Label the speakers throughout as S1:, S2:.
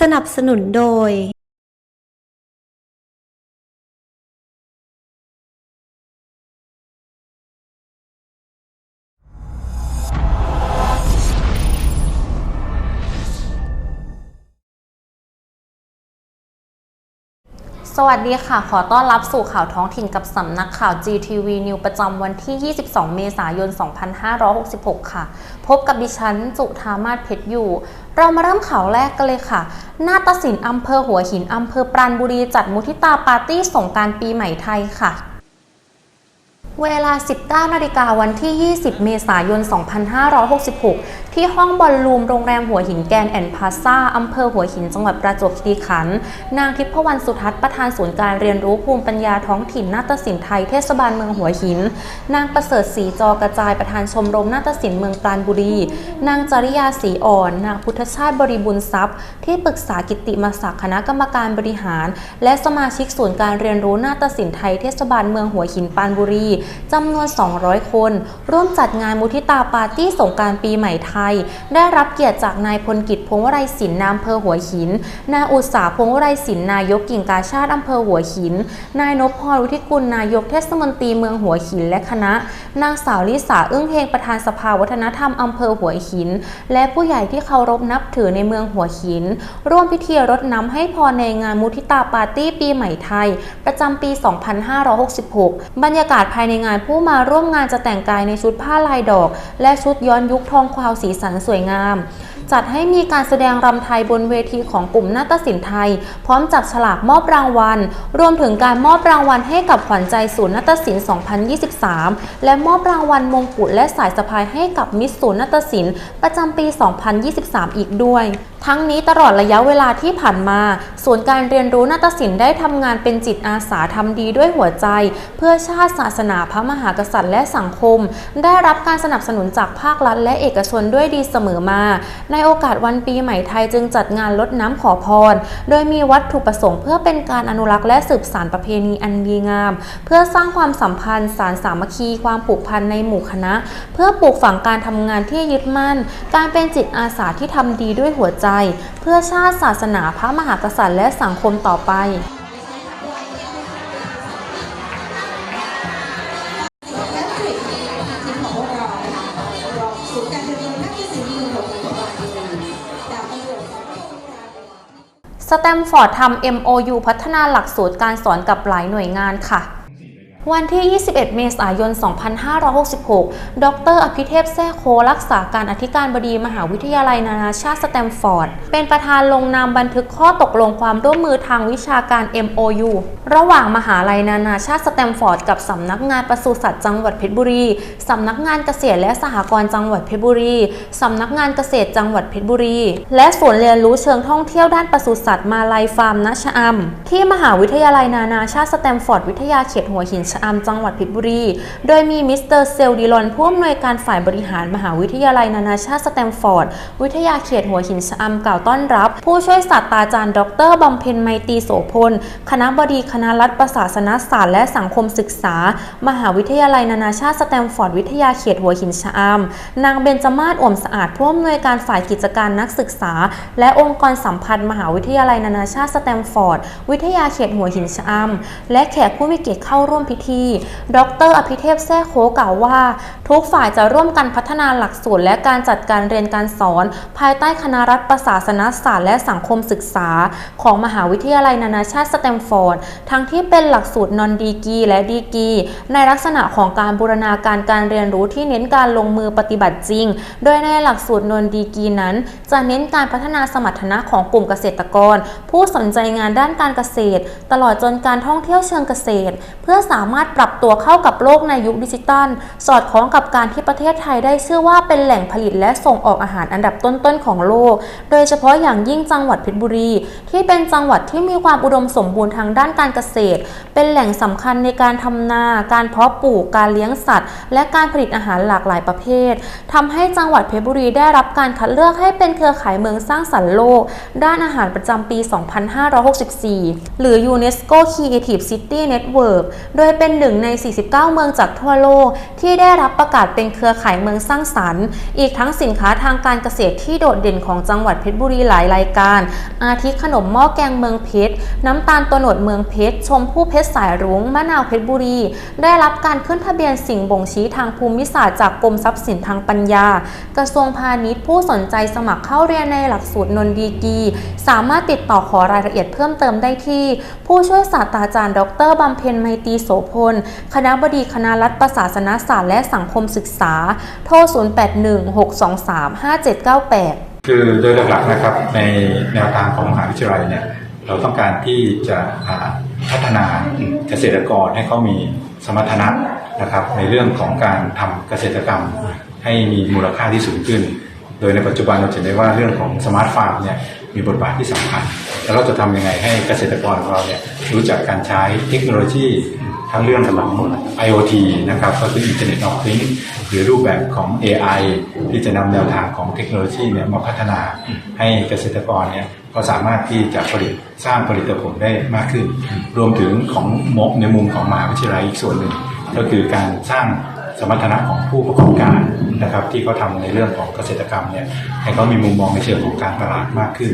S1: สนับสนุนโดย
S2: สวัสดีค่ะ ขอต้อนรับสู่ข่าวท้องถิ่นกับสำนักข่าว GTV News ประจำวันที่ 22 เมษายน 2566 ค่ะ พบกับดิฉัน จุธามาศเพชรอยู่ เรามาเริ่มข่าวแรกกันเลยค่ะ นาฏศิลป์อำเภอหัวหินอำเภอปราณบุรีจัดมุทิตาปาร์ตี้สงกรารปีใหม่ไทยค่ะ เวลา 19 นาฬิกาวันที่ 20 เมษายน 2566 ที่ห้องบอลลูมโรงแรมหัวหินแกนแอนพาซาอำเภอหัวหิน จังหวัดประจวบคีรีขันธ์ นางทิพวรรณสุทัศน์ประธานศูนย์การเรียนรู้ภูมิปัญญาท้องถิ่นนาฏศิลป์ไทยเทศบาลเมืองหัวหิน นางประเสริฐศรีจอกระจายประธานชมรมนาฏศิลป์เมืองปราณบุรี นางจริยาศรีอ่อน นางพุทธชาติบริบูรณ์ทรัพย์ ที่ปรึกษากิตติมศักดิ์คณะกรรมการบริหาร และสมาชิกศูนย์การเรียนรู้นาฏศิลป์ไทยเทศบาลเมืองหัวหินปราณบุรีจำนวน 200 คน ร่วมจัดงานมุทิตาปาร์ตี้สงกรารปีใหม่ไทย ได้รับเกียรติจากนายพลกิจพงวไรศิลป์นายอำเภอหัวหิน นายอุตสาพงวไรศิลป์นายกกิ่งกาชาติอำเภอหัวหิน นายนพพรวุฒิกุลนายกเทศมนตรีเมืองหัวหินและคณะ นางสาวลิสาอึ้งเฮงประธานสภาวัฒนธรรมอำเภอหัวหิน และผู้ใหญ่ที่เคารพนับถือในเมืองหัวหิน ร่วมพิธีรดน้ำให้พรในงานมุทิตาปาร์ตี้ปีใหม่ไทย ประจำปี 2566 บรรยากาศภายในงานผู้มาร่วมงานจะแต่งกายในชุดผ้าลายดอก และชุดย้อนยุคทองควาวสีสันสวยงาม จัดให้มีการแสดงรำไทยบนเวทีของกลุ่มนาฏศิลป์ไทย พร้อมจับฉลากมอบรางวัล รวมถึงการมอบรางวัลให้กับขวัญใจศูนย์นาฏศิลป์ 2023 และมอบรางวัลมงกุฎและสายสะพายให้กับมิสศูนย์นาฏศิลป์ประจำปี 2023 อีกด้วยทั้งนี้ตลอดระยะเวลาที่ผ่านมาศูนการเรียนรู้นาฏศิลป์ได้ทำงานเป็นจิตอาสาทำดีด้วยหัวใจ เพื่อชาติศาสนาพระมหากษัตริย์และสังคม ได้รับการสนับสนุนจากภาครัฐและเอกชนด้วยดีเสมอมา ในโอกาสวันปีใหม่ไทยจึงจัดงานลดน้ำขอพร โดยมีวัตถุประสงค์เพื่อเป็นการอนุรักษ์และสืบสานประเพณีอันดีงาม เพื่อสร้างความสัมพันธ์สารสามัคคีความผูกพันในหมู่คณะ เพื่อปลูกฝังการทำงานที่ยึดมั่น การเป็นจิตอาสาที่ทำดีด้วยหัวใจเพื่อชาติศาสนาพระมหากษัตริย์และสังคมต่อไปสแตมฟอร์ดทำ MOU พัฒนาหลักสูตรการสอนกับหลายหน่วยงานค่ะ วันที่ 21 เมษายน 2566 ดร อภิเทพแซ่โครักษาการอธิการบดีมหาวิทยาลัยนานาชาติสแตมฟอร์ด เป็นประธานลงนามบันทึกข้อตกลงความร่วมมือทางวิชาการ MOU ระหว่างมหาลัยนานาชาติสแตมฟอร์ดกับสำนักงานปศุสัตว์จังหวัดเพชรบุรี สำนักงานเกษตรและสหกรณ์จังหวัดเพชรบุรี สำนักงานเกษตรจังหวัดเพชรบุรี และศูนย์เรียนรู้เชิงท่องเที่ยวด้านปศุสัตว์มาลายฟาร์มณชะอำที่มหาวิทยาลัยนานาชาติสแตมฟอร์ดวิทยาเขตหัวหินชอำจังหวัดเพชรบุรี โดยมีมิสเตอร์เซลดิลอนผู้อำนวยการฝ่ายบริหารมหาวิทยาลัยนานาชาติสแตมฟอร์ด วิทยาเขตหัวหินชะอำกล่าวต้อนรับ ผู้ช่วยศาสตราจารย์ ดรบำเพ็ญไมตรีโสพล คณะบดีคณะรัฐประศาสนศาสตร์และสังคมศึกษา มหาวิทยาลัยนานาชาติสแตมฟอร์ด วิทยาเขตหัวหินชะอำนางเบญจมาศอ่วมสะอาดผู้อำนวยการฝ่ายกิจการนักศึกษา และองค์กรสัมพันธ์มหาวิทยาลัยนานาชาติสแตมฟอร์ด วิทยาเขตหัวหินชะอำและแขกผู้มีเกียรติเข้าร่วมพิธีดร อภิเทพแซ่โคกล่าวว่า ทุกฝ่ายจะร่วมกันพัฒนาหลักสูตรและการจัดการเรียนการสอน ภายใต้คณะรัฐประศาสนศาสตร์และสังคมศึกษา ของมหาวิทยาลัยนานาชาติสแตมฟอร์ด ทั้งที่เป็นหลักสูตรนอนดีกีและดีกีในลักษณะของการบูรณาการการเรียนรู้ที่เน้นการลงมือปฏิบัติจริง โดยในหลักสูตรนอนดีกีนั้น จะเน้นการพัฒนาสมรรถนะของกลุ่มเกษตรกร ผู้สนใจงานด้านการเกษตร ตลอดจนการท่องเที่ยวเชิงเกษตร เพื่อสามารถปรับตัวเข้ากับโลกในยุคดิจิทัล สอดคล้องกับการที่ประเทศไทยได้ชื่อว่าเป็นแหล่งผลิตและส่งออกอาหารอันดับต้นๆของโลก โดยเฉพาะอย่างยิ่งจังหวัดเพชรบุรี ที่เป็นจังหวัดที่มีความอุดมสมบูรณ์ทางด้านการเกษตร เป็นแหล่งสำคัญในการทำนา การเพาะปลูก การเลี้ยงสัตว์ และการผลิตอาหารหลากหลายประเภททำให้จังหวัดเพชรบุรีได้รับการคัดเลือกให้เป็นเครือข่ายเมืองสร้างสรรค์โลก ด้านอาหารประจำปี 2564 หรือ UNESCO Creative City Network โดยเป็นหนึ่งใน 49 เมืองจากทั่วโลก ที่ได้รับประกาศเป็นเครือข่ายเมืองสร้างสรรค์ อีกทั้งสินค้าทางการเกษตรที่โดดเด่นของจังหวัดเพชรบุรีหลายรายการ อาทิขนมหม้อแกงเมืองเพชร น้ำตาลตัวโหนดเมืองเพชร ชมพู่เพชรสายรุ้ง มะนาวเพชรบุรี ได้รับการขึ้นทะเบียนสิ่งบ่งชี้ทางภูมิศาสตร์จากกรมทรัพย์สินทางปัญญา กระทรวงพาณิชย์ผู้สนใจสมัครเข้าเรียนในหลักสูตรนนดีกีสามารถติดต่อขอรายละเอียดเพิ่มเติมได้ที่ ผู้ช่วยศาสตราจารย์ ดรบำเพ็ญไมตรีโสพล คณะบดีคณะรัฐประศาสนศาสตร์และสังคมศึกษา โทร 0816235798
S1: คือโดยหลักๆนะครับในแนวทางของมหาวิทยาลัยเนี่ยเราต้องการที่จะพัฒนาเกษตรกรให้เขามีสมรรถนะนะครับในเรื่องของการทำเกษตรกรรมให้มีมูลค่าที่สูงขึ้น โดยในปัจจุบันเราเห็นได้ว่าเรื่องของสมาร์ทฟาร์มเนี่ยมีบทบาทที่สำคัญ แล้วเราจะทำยังไงให้เกษตรกรของเราเนี่ยรู้จักการใช้เทคโนโลยี ทั้งเรื่องของ IoT นะครับก็คือ Internet of Things หรือรูปแบบของ AI ที่จะนำแนวทางของเทคโนโลยีเนี่ยมาพัฒนาให้เกษตรกรเนี่ยก็สามารถที่จะผลิตสร้างผลิตผลได้มากขึ้น รวมถึงของมในมุมของมหาวิทยาลัยอีกส่วนหนึ่ง ก็คือการสร้างสมรรถนะของผู้ประกอบการนะครับที่เขาทำในเรื่องของเกษตรกรรมเนี่ยให้เขามีมุมมองในเชิงของการตลาดมากขึ้น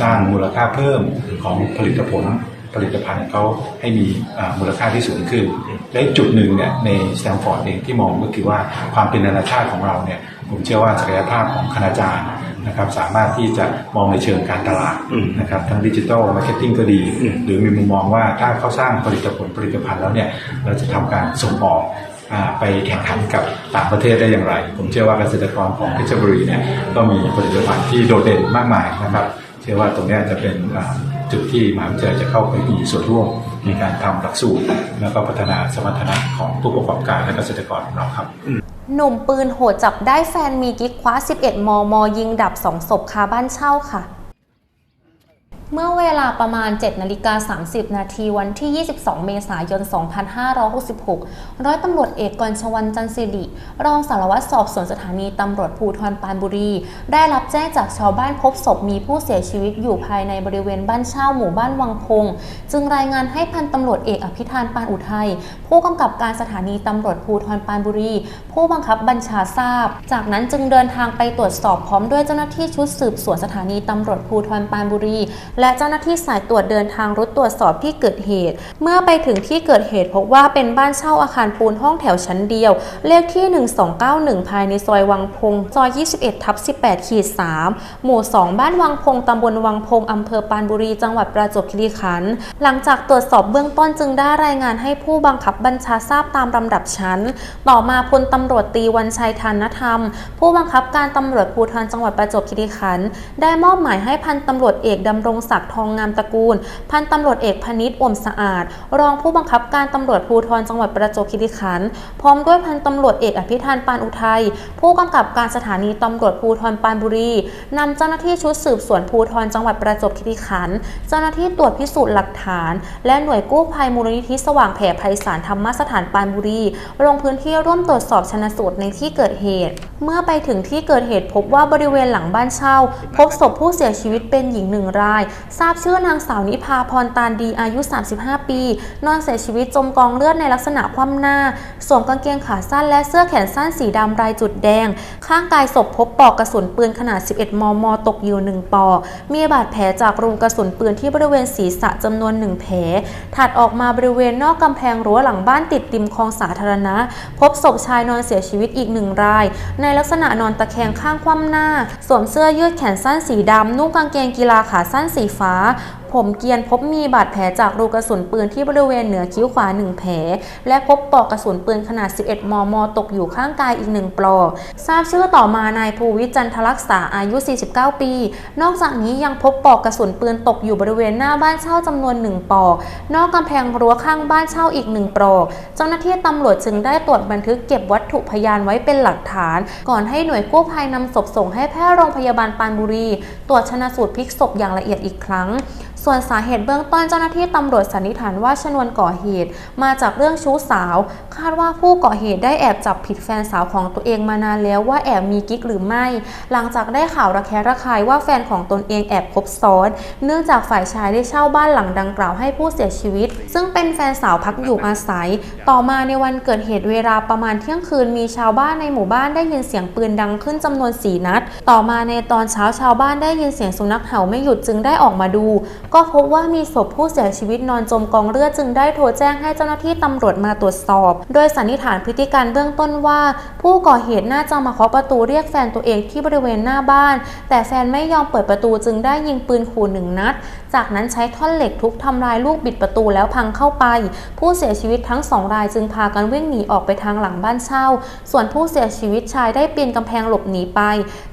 S1: สร้างมูลค่าเพิ่มของผลิตผล ผลิตภัณฑ์เขาให้มีอ่ามูลค่าที่สูงขึ้น และอีกจุดหนึ่งเนี่ยในสแตมฟอร์ดเองที่มองก็คือว่าความเป็นนานาชาติของเราเนี่ยผมเชื่อว่าศักยภาพของคณาจารย์นะครับสามารถที่จะมองในเชิงการตลาดนะครับทั้งดิจิทัลมาร์เก็ตติ้งก็ดี หรือมีมุมมองว่าถ้าเขาสร้างผลิตผลผลิตภัณฑ์แล้วเนี่ยเราจะทำการส่งออกอ่าไปแข่งขันกับต่างประเทศได้อย่างไร ผมเชื่อว่าเกษตรกรของเพชรบุรีเนี่ยก็มีผลิตภัณฑ์ที่โดดเด่นมากมายนะครับ เชื่อว่าตรงเนี้ยจะเป็นอ่าจุดที่มหาวิทยาลัยจะเข้าไปมีส่วนร่วมในการทำหลักสูตร แล้วก็พัฒนาสมรรถนะของผู้ประกอบการและเกษตรกรของเราครับ
S2: หนุ่มปืนโหดจับได้แฟนมีกิ๊กคว้า 11 มม ยิงดับ 2 ศพคาบ้านเช่าค่ะ เมื่อเวลาประมาณ 7นาฬิกา30 นาทีวันที่ 22 เมษายน 2566 ร้อยตำรวจเอกกรชวันจันทร์สิริ รองสารวัตรสอบสวนสถานีตำรวจภูธรปานบุรี ได้รับแจ้งจากชาวบ้านพบศพมีผู้เสียชีวิตอยู่ภายในบริเวณบ้านเช่าหมู่บ้านวังพง จึงรายงานให้พันตำรวจเอกอภิธานปานอุทัย ผู้กำกับการสถานีตำรวจภูธรปานบุรี ผู้บังคับบัญชาทราบ จากนั้นจึงเดินทางไปตรวจสอบพร้อมด้วยเจ้าหน้าที่ชุดสืบสวนสถานีตำรวจภูธรปานบุรีและเจ้าหน้าที่สายตรวจเดินทางรุดตรวจสอบที่เกิดเหตุ เมื่อไปถึงที่เกิดเหตุพบว่าเป็นบ้านเช่าอาคารปูนห้องแถวชั้นเดียว เลขที่ 1291 ภายในซอยวังพงซอย 21 ทับ 18 ขีด 3 หมู่ 2 บ้านวังพงตำบลวังพงอำเภอปานบุรี จังหวัดประจวบคีรีขันธ์หลังจากตรวจสอบเบื้องต้นจึงได้รายงานให้ผู้บังคับบัญชาทราบตามลำดับชั้น ต่อมาพลตำรวจตีวันชัยธานธรรม ผู้บังคับการตำรวจภูธรจังหวัดประจวบคีรีขันธ์ได้มอบหมายให้พันตำรวจเอกดำรงศักดิ์ทองงามตระกูล พันตำรวจเอกพนิษฐ์อ่วมสะอาด รองผู้บังคับการตำรวจภูธรจังหวัดประจวบคีรีขันธ์พร้อมด้วยพันตำรวจเอกอภิธานปานอุทัย ผู้กำกับการสถานีตำรวจภูธรปานบุรีนำเจ้าหน้าที่ชุดสืบสวนภูธรจังหวัดประจวบคีรีขันธ์เจ้าหน้าที่ตรวจพิสูจน์หลักฐาน และหน่วยกู้ภัยมูลนิธิสว่างแผ่ไพศาลธรรมสถานปานบุรีลงพื้นที่ร่วมตรวจสอบชนะสูตรในที่เกิดเหตุ เมื่อไปถึงที่เกิดเหตุพบว่าบริเวณหลังบ้านเช่า พบศพผู้เสียชีวิตเป็นหญิงหนึ่งรายทราบชื่อนางสาวนิพาพรตาลดีอายุ 35 ปี นอนเสียชีวิตจมกองเลือดในลักษณะคว่ำหน้า สวมกางเกงขาสั้นและเสื้อแขนสั้นสีดำลายจุดแดง ข้างกายศพพบปลอกกระสุนปืนขนาด 11 มม ตกอยู่หนึ่งปลอกมีบาดแผลจากรูกระสุนปืนที่บริเวณศีรษะจำนวนหนึ่งแผล ถัดออกมาบริเวณนอกกำแพงรั้วหลังบ้านติดริมคลองสาธารณะ พบศพชายนอนเสียชีวิตอีกหนึ่งราย ในลักษณะนอนตะแคงข้างคว่ำหน้า สวมเสื้อยืดแขนสั้นสีดำนุ่งกางเกงกีฬาขาสั้นสีสีฟ้า ผมเกียนพบมีบาดแผลจากรูกระสุนปืนที่บริเวณเหนือคิ้วขวาหนึ่งแผล และพบปลอกกระสุนปืนขนาด 11 มม ตกอยู่ข้างกายอีกหนึ่งปลอก ทราบชื่อต่อมานายภูวิจันทรักษาอายุ 49 ปี นอกจากนี้ยังพบปลอกกระสุนปืนตกอยู่บริเวณหน้าบ้านเช่าจำนวนหนึ่งปลอก นอกกำแพงรั้วข้างบ้านเช่าอีกหนึ่งปลอก เจ้าหน้าที่ตำรวจจึงได้ตรวจบันทึกเก็บวัตถุพยานไว้เป็นหลักฐาน ก่อนให้หน่วยกู้ภัยนำศพส่งให้แพทย์โรงพยาบาลปานบุรี ตรวจชนะสูตรพลิกศพอย่างละเอียดอีกครั้ง ส่วนสาเหตุเบื้องต้นเจ้าหน้าที่ตำรวจสันนิษฐานว่าชนวนก่อเหตุ มาจากเรื่องชู้สาว คาดว่าผู้ก่อเหตุได้แอบจับผิดแฟนสาวของตัวเองมานานแล้วว่าแอบมีกิ๊กหรือไม่ หลังจากได้ข่าวระแคะระคายว่าแฟนของตนเองแอบคบซ้อน เนื่องจากฝ่ายชายได้เช่าบ้านหลังดังกล่าวให้ผู้เสียชีวิต ซึ่งเป็นแฟนสาวพักอยู่อาศัย ต่อมาในวันเกิดเหตุเวลาประมาณเที่ยงคืนมีชาวบ้านในหมู่บ้านได้ยินเสียงปืนดังขึ้นจำนวนสี่นัด ต่อมาในตอนเช้าชาวบ้านได้ยินเสียงสุนัขเห่าไม่หยุดจึงได้ออกมาดูก็พบว่ามีศพผู้เสียชีวิตนอนจมกองเลือดจึงได้โทรแจ้งให้เจ้าหน้าที่ตำรวจมาตรวจสอบ โดยสันนิษฐานพฤติการเบื้องต้นว่า ผู้ก่อเหตุน่าจะมาเคาะประตูเรียกแฟนตัวเองที่บริเวณหน้าบ้าน แต่แฟนไม่ยอมเปิดประตูจึงได้ยิงปืนขู่หนึ่งนัด จากนั้นใช้ท่อนเหล็กทุบทำลายลูกบิดประตูแล้วพังเข้าไป ผู้เสียชีวิตทั้งสองรายจึงพากันวิ่งหนีออกไปทางหลังบ้านเช่า ส่วนผู้เสียชีวิตชายได้ปีนกำแพงหลบหนีไป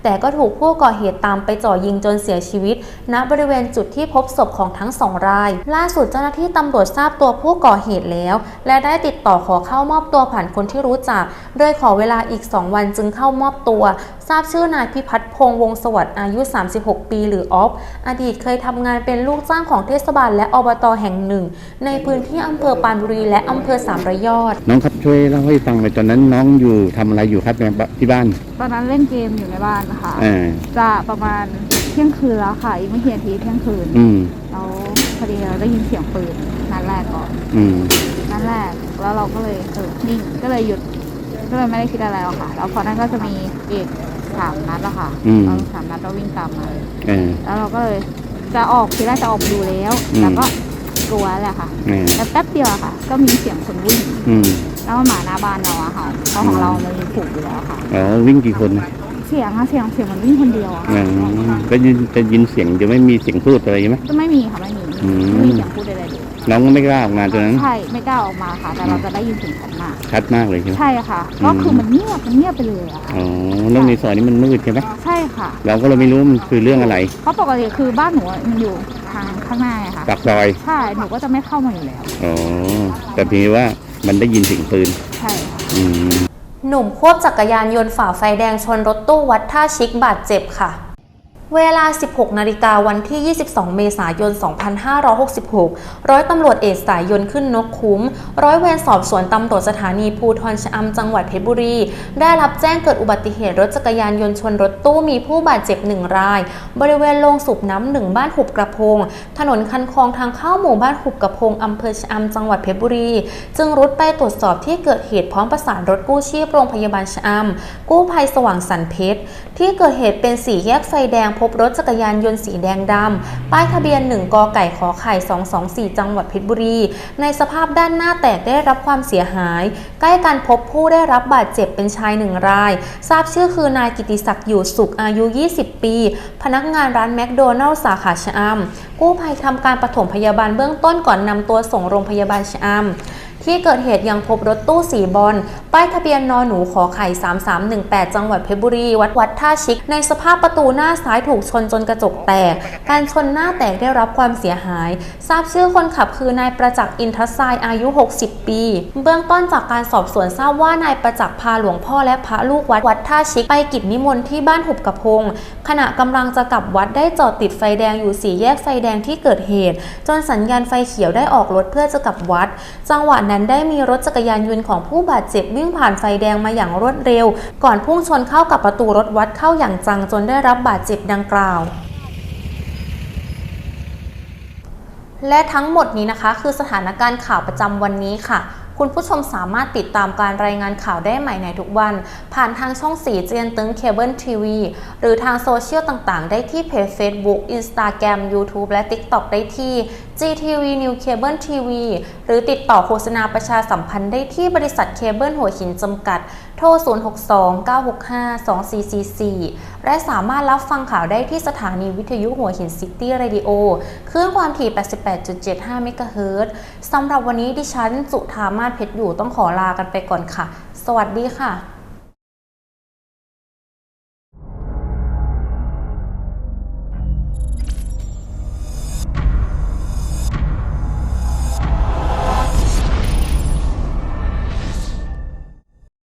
S2: แต่ก็ถูกผู้ก่อเหตุตามไปจ่อยิงจนเสียชีวิต ณบริเวณจุดที่พบศพของทั้งสองราย ล่าสุดเจ้าหน้าที่ตำรวจทราบตัวผู้ก่อเหตุแล้ว และได้ติดต่อขอเข้ามอบตัวผ่านคนที่รู้จัก โดยขอเวลาอีก 2 วันจึงเข้ามอบตัว ทราบชื่อนายพิพัฒน์พงษ์วงศ์สวัสดิ์อายุ 36 ปี หรือออฟ อดีตเคยทำงานเป็นลูกจ้างของเทศบาลและอบตแห่งหนึ่ง ในพื้นที่อำเภอปรานบุรีและอำเภอสามระยอด
S3: น้องครับช่วยเล่าให้ฟังหน่อยตอนนั้นน้องอยู่ทำอะไรอยู่ครับในบที่บ้าน
S4: ตอนนั้นเล่นเกมอยู่ในบ้านนะคะ
S3: เออ
S4: จะประมาณ เที่ยงคืนแล้วค่ะอีกไม่กี่นาทีเที่ยงคืน
S3: อืม
S4: แล้วพอดีเราได้ยินเสียงปืนนัดแรกก่อน
S3: อืม
S4: นัดแรกแล้วเราก็เลยเออนิ่งก็เลยหยุดก็เลยไม่ได้คิดอะไรหรอกค่ะ แล้วพอนั้นก็จะมีอีกสามนัดแล้วค่ะ
S3: อืม
S4: เราสามนัดเราวิ่งตามมา
S3: เออ
S4: แล้วเราก็เลยจะออกทีแรกจะออกมาดูแล้ว
S3: อืม
S4: แต่ก็กลัวแหละค่ะ
S3: เออ
S4: แต่แป๊บเดียวอะค่ะ ก็มีเสียงคนวิ่ง
S3: อืม
S4: แล้วมันหมาหน้าบ้านเราอะค่ะเพราะของเรามันมีผูกอยู่แล้วค่ะ
S3: อ๋อวิ่งกี่คนนะ
S4: เสียงอะเสียงเสียงมันวิ่งคนเดียวอะ
S3: อื
S4: ค่ะ
S3: มก็ยินจะยินเสียงจะไม่มีเสียงพูดอะไรใช่ไหม
S4: จะไม่มีค่ะไม่มี
S3: อืม
S4: ไม่มีเสียงพูดใดๆเลย
S3: น้องก็ไม่กล้าออกงานตอนนั้น
S4: ใช่ไม่กล้าออกมาค่ะ แต่เราจะได้ยินเสียงชัดมาก
S3: ชัดมากเลยใช่ไหม
S4: ใช่ค่ะ
S3: อืม
S4: ก็คือมันเงียบมันเงียบไปเลยอะค่ะ
S3: อ๋อแล้วในซอยนี้มันมืดใช่ไหม
S4: ใช่ค่ะ
S3: เราก็เลยไม่รู้มันคือเรื่องอะไร
S4: เพราะปกติคือบ้านหนูอะมันอยู่ทางข้างหน้าไงค่ะ
S3: ปากซอย
S4: ใช่หนูก็จะไม่เข้ามาอยู่แล้ว
S3: อ๋อแต่ทีนี้ว่ามันได้ยินเสียงปืน
S4: ใช่ค่ะ
S3: อืม
S2: หนุ่มควบจักรยานยนต์ฝ่าไฟแดงชนรถตู้วัดท่าชิกบาดเจ็บค่ะ เวลา 16 นาฬิกาวันที่ 22 เมษายน 2566 ร้อยตำรวจเอกสายยนขึ้นนกคุ้ม ร้อยเวรสอบสวนตำรวจสถานีภูทรชะอำจังหวัดเพชรบุรี ได้รับแจ้งเกิดอุบัติเหตุรถจักรยานยนต์ชนรถตู้มีผู้บาดเจ็บหนึ่งราย บริเวณโรงสูบน้ำหนึ่งบ้านหุบกระพง ถนนคันคลองทางเข้าหมู่บ้านหุบกระพงอำเภอชะอำจังหวัดเพชรบุรี จึงรุดไปตรวจสอบที่เกิดเหตุพร้อมประสานรถกู้ชีพโรงพยาบาลชะอำกู้ภัยสว่างสันเพชรที่เกิดเหตุเป็นสี่แยกไฟแดงพบรถจักรยานยนต์สีแดงดำป้ายทะเบียน 1 กไก่ขอไข่ 224 จังหวัดเพชรบุรี ในสภาพด้านหน้าแตกได้รับความเสียหาย ใกล้กันพบผู้ได้รับบาดเจ็บเป็นชายหนึ่งราย ทราบชื่อคือนายกิติศักดิ์อยู่สุขอายุ 20 ปี พนักงานร้านแมคโดนัลล์สาขาชะอำกู้ภัยทำการปฐมพยาบาลเบื้องต้นก่อนนำตัวส่งโรงพยาบาลชะอำ ที่เกิดเหตุยังพบรถตู้สีบอลป้ายทะเบียนนอหนูขอไข่ 3318 จังหวัดเพชรบุรี วัดวัดท่าชิก ในสภาพประตูหน้าซ้ายถูกชนจนกระจกแตก การชนหน้าแตกได้รับความเสียหาย ทราบชื่อคนขับคือนายประจักษ์อินทรายอายุ 60 ปี เบื้องต้นจากการสอบสวนทราบว่านายประจักษ์พาหลวงพ่อและพระลูกวัดวัดท่าชิกไปกิจนิมนต์ที่บ้านหุบกระพง ขณะกำลังจะกลับวัดได้จอดติดไฟแดงอยู่สี่แยกไฟแดงที่เกิดเหตุ จนสัญญาณไฟเขียวได้ออกรถเพื่อจะกลับวัด จังหวะนั้นได้มีรถจักรยานยนต์ของผู้บาดเจ็บวิ่งผ่านไฟแดงมาอย่างรวดเร็ว ก่อนพุ่งชนเข้ากับประตูรถวัดเข้าอย่างจังจนได้รับบาดเจ็บดังกล่าว และทั้งหมดนี้นะคะ คือสถานการณ์ข่าวประจำวันนี้ค่ะคุณผู้ชมสามารถติดตามการรายงานข่าวได้ใหม่ในทุกวัน ผ่านทางช่องสีเจียนตึงเคเบิลทีวีหรือทางโซเชียลต่างๆ ได้ที่เพจ Facebook Instagram YouTube และ TikTok ได้ที่ GTV New Cable TV หรือติดต่อโฆษณาประชาสัมพันธ์ได้ที่บริษัทเคเบิลหัวหินจำกัด โทร 062-965-2444 และสามารถรับฟังข่าวได้ที่สถานีวิทยุหัวหินซิตี้เรดิโอคลื่นความถี่ 88.75 เมกะเฮิรตซ์สำหรับวันนี้ดิฉันจุธามาศเพชรอยู่ต้องขอลากันไปก่อนค่ะ สวัสดีค่ะ